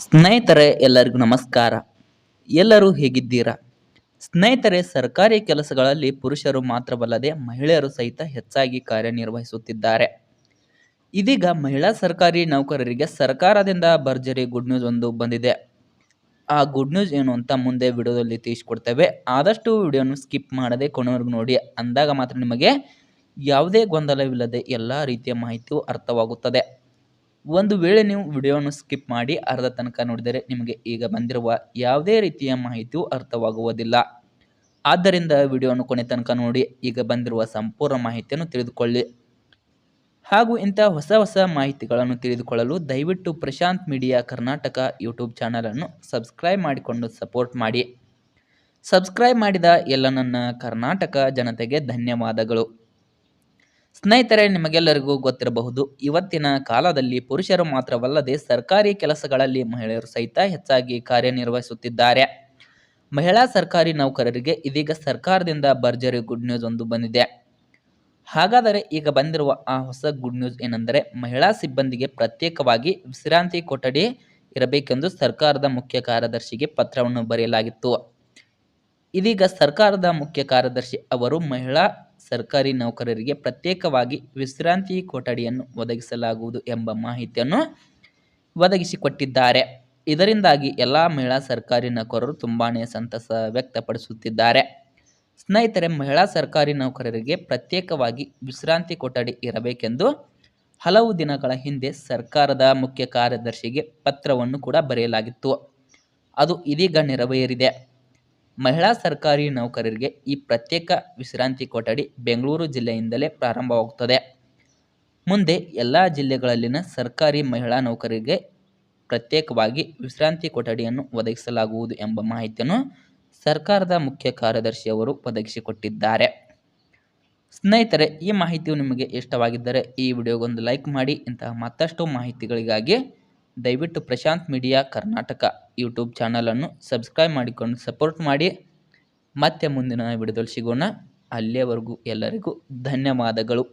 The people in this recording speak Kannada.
ಸ್ನೇಹಿತರೆ, ಎಲ್ಲರಿಗೂ ನಮಸ್ಕಾರ. ಎಲ್ಲರೂ ಹೇಗಿದ್ದೀರಾ? ಸ್ನೇಹಿತರೆ, ಸರ್ಕಾರಿ ಕೆಲಸಗಳಲ್ಲಿ ಪುರುಷರು ಮಾತ್ರವಲ್ಲದೆ ಮಹಿಳೆಯರು ಸಹಿತ ಹೆಚ್ಚಾಗಿ ಕಾರ್ಯನಿರ್ವಹಿಸುತ್ತಿದ್ದಾರೆ. ಇದೀಗ ಮಹಿಳಾ ಸರ್ಕಾರಿ ನೌಕರರಿಗೆ ಸರ್ಕಾರದಿಂದ ಭರ್ಜರಿ ಗುಡ್ ನ್ಯೂಸ್ ಒಂದು ಬಂದಿದೆ. ಆ ಗುಡ್ ನ್ಯೂಸ್ ಏನು ಅಂತ ಮುಂದೆ ವಿಡಿಯೋದಲ್ಲಿ ತಿಳಿಸ್ಕೊಡ್ತೇವೆ. ಆದಷ್ಟು ವಿಡಿಯೋನು ಸ್ಕಿಪ್ ಮಾಡದೆ ಕೊನೆವರೆಗೂ ನೋಡಿ. ಅಂದಾಗ ಮಾತ್ರ ನಿಮಗೆ ಯಾವುದೇ ಗೊಂದಲವಿಲ್ಲದೆ ಎಲ್ಲ ರೀತಿಯ ಮಾಹಿತಿಯು ಅರ್ಥವಾಗುತ್ತದೆ. ಒಂದು ವೇಳೆ ನೀವು ವಿಡಿಯೋವನ್ನು ಸ್ಕಿಪ್ ಮಾಡಿ ಅರ್ಧ ತನಕ ನೋಡಿದರೆ ನಿಮಗೆ ಈಗ ಬಂದಿರುವ ಯಾವುದೇ ರೀತಿಯ ಮಾಹಿತಿಯು ಅರ್ಥವಾಗುವುದಿಲ್ಲ. ಆದ್ದರಿಂದ ವಿಡಿಯೋವನ್ನು ಕೊನೆ ತನಕ ನೋಡಿ, ಈಗ ಬಂದಿರುವ ಸಂಪೂರ್ಣ ಮಾಹಿತಿಯನ್ನು ತಿಳಿದುಕೊಳ್ಳಿ. ಹಾಗೂ ಇಂಥ ಹೊಸ ಹೊಸ ಮಾಹಿತಿಗಳನ್ನು ತಿಳಿದುಕೊಳ್ಳಲು ದಯವಿಟ್ಟು ಪ್ರಶಾಂತ್ ಮೀಡಿಯಾ ಕರ್ನಾಟಕ ಯೂಟ್ಯೂಬ್ ಚಾನಲನ್ನು ಸಬ್ಸ್ಕ್ರೈಬ್ ಮಾಡಿಕೊಂಡು ಸಪೋರ್ಟ್ ಮಾಡಿ. ಸಬ್ಸ್ಕ್ರೈಬ್ ಮಾಡಿದ ಎಲ್ಲ ನನ್ನ ಕರ್ನಾಟಕ ಜನತೆಗೆ ಧನ್ಯವಾದಗಳು. ಸ್ನೇಹಿತರೆ, ನಿಮಗೆಲ್ಲರಿಗೂ ಗೊತ್ತಿರಬಹುದು, ಇವತ್ತಿನ ಕಾಲದಲ್ಲಿ ಪುರುಷರು ಮಾತ್ರವಲ್ಲದೆ ಸರ್ಕಾರಿ ಕೆಲಸಗಳಲ್ಲಿ ಮಹಿಳೆಯರು ಸಹಿತ ಹೆಚ್ಚಾಗಿ ಕಾರ್ಯನಿರ್ವಹಿಸುತ್ತಿದ್ದಾರೆ. ಮಹಿಳಾ ಸರ್ಕಾರಿ ನೌಕರರಿಗೆ ಇದೀಗ ಸರ್ಕಾರದಿಂದ ಭರ್ಜರಿ ಗುಡ್ ನ್ಯೂಸ್ ಒಂದು ಬಂದಿದೆ. ಹಾಗಾದರೆ ಈಗ ಬಂದಿರುವ ಆ ಹೊಸ ಗುಡ್ ನ್ಯೂಸ್ ಏನೆಂದರೆ, ಮಹಿಳಾ ಸಿಬ್ಬಂದಿಗೆ ಪ್ರತ್ಯೇಕವಾಗಿ ವಿಶ್ರಾಂತಿ ಕೊಠಡಿ ಇರಬೇಕೆಂದು ಸರ್ಕಾರದ ಮುಖ್ಯ ಕಾರ್ಯದರ್ಶಿಗೆ ಪತ್ರವನ್ನು ಬರೆಯಲಾಗಿತ್ತು. ಇದೀಗ ಸರ್ಕಾರದ ಮುಖ್ಯ ಕಾರ್ಯದರ್ಶಿ ಅವರು ಮಹಿಳಾ ಸರ್ಕಾರಿ ನೌಕರರಿಗೆ ಪ್ರತ್ಯೇಕವಾಗಿ ವಿಶ್ರಾಂತಿ ಕೊಠಡಿಯನ್ನು ಒದಗಿಸಲಾಗುವುದು ಎಂಬ ಮಾಹಿತಿಯನ್ನು ಒದಗಿಸಿಕೊಟ್ಟಿದ್ದಾರೆ. ಇದರಿಂದಾಗಿ ಎಲ್ಲ ಮಹಿಳಾ ಸರ್ಕಾರಿ ನೌಕರರು ತುಂಬಾ ಸಂತಸ ವ್ಯಕ್ತಪಡಿಸುತ್ತಿದ್ದಾರೆ. ಸ್ನೇಹಿತರೆ, ಮಹಿಳಾ ಸರ್ಕಾರಿ ನೌಕರರಿಗೆ ಪ್ರತ್ಯೇಕವಾಗಿ ವಿಶ್ರಾಂತಿ ಕೊಠಡಿ ಇರಬೇಕೆಂದು ಹಲವು ದಿನಗಳ ಹಿಂದೆ ಸರ್ಕಾರದ ಮುಖ್ಯ ಕಾರ್ಯದರ್ಶಿಗೆ ಪತ್ರವನ್ನು ಕೂಡ ಬರೆಯಲಾಗಿತ್ತು. ಅದು ಇದೀಗ ನೆರವೇರಿದೆ. ಮಹಿಳಾ ಸರ್ಕಾರಿ ನೌಕರರಿಗೆ ಈ ಪ್ರತ್ಯೇಕ ವಿಶ್ರಾಂತಿ ಕೊಠಡಿ ಬೆಂಗಳೂರು ಜಿಲ್ಲೆಯಿಂದಲೇ ಪ್ರಾರಂಭವಾಗುತ್ತದೆ. ಮುಂದೆ ಎಲ್ಲ ಜಿಲ್ಲೆಗಳಲ್ಲಿನ ಸರ್ಕಾರಿ ಮಹಿಳಾ ನೌಕರರಿಗೆ ಪ್ರತ್ಯೇಕವಾಗಿ ವಿಶ್ರಾಂತಿ ಕೊಠಡಿಯನ್ನು ಒದಗಿಸಲಾಗುವುದು ಎಂಬ ಮಾಹಿತಿಯನ್ನು ಸರ್ಕಾರದ ಮುಖ್ಯ ಕಾರ್ಯದರ್ಶಿಯವರು ಒದಗಿಸಿಕೊಟ್ಟಿದ್ದಾರೆ. ಸ್ನೇಹಿತರೆ, ಈ ಮಾಹಿತಿಯು ನಿಮಗೆ ಇಷ್ಟವಾಗಿದ್ದರೆ ಈ ವಿಡಿಯೋಗೊಂದು ಲೈಕ್ ಮಾಡಿ. ಇಂತಹ ಮತ್ತಷ್ಟು ಮಾಹಿತಿಗಳಿಗಾಗಿ ದಯವಿಟ್ಟು ಪ್ರಶಾಂತ್ ಮೀಡಿಯಾ ಕರ್ನಾಟಕ ಯೂಟ್ಯೂಬ್ ಚಾನಲನ್ನು ಸಬ್ಸ್ಕ್ರೈಬ್ ಮಾಡಿಕೊಂಡು ಸಪೋರ್ಟ್ ಮಾಡಿ. ಮತ್ತೆ ಮುಂದಿನ ವಿಡಿಯೋದಲ್ಲಿ ಸಿಗೋಣ. ಅಲ್ಲಿಯವರೆಗೂ ಎಲ್ಲರಿಗೂ ಧನ್ಯವಾದಗಳು.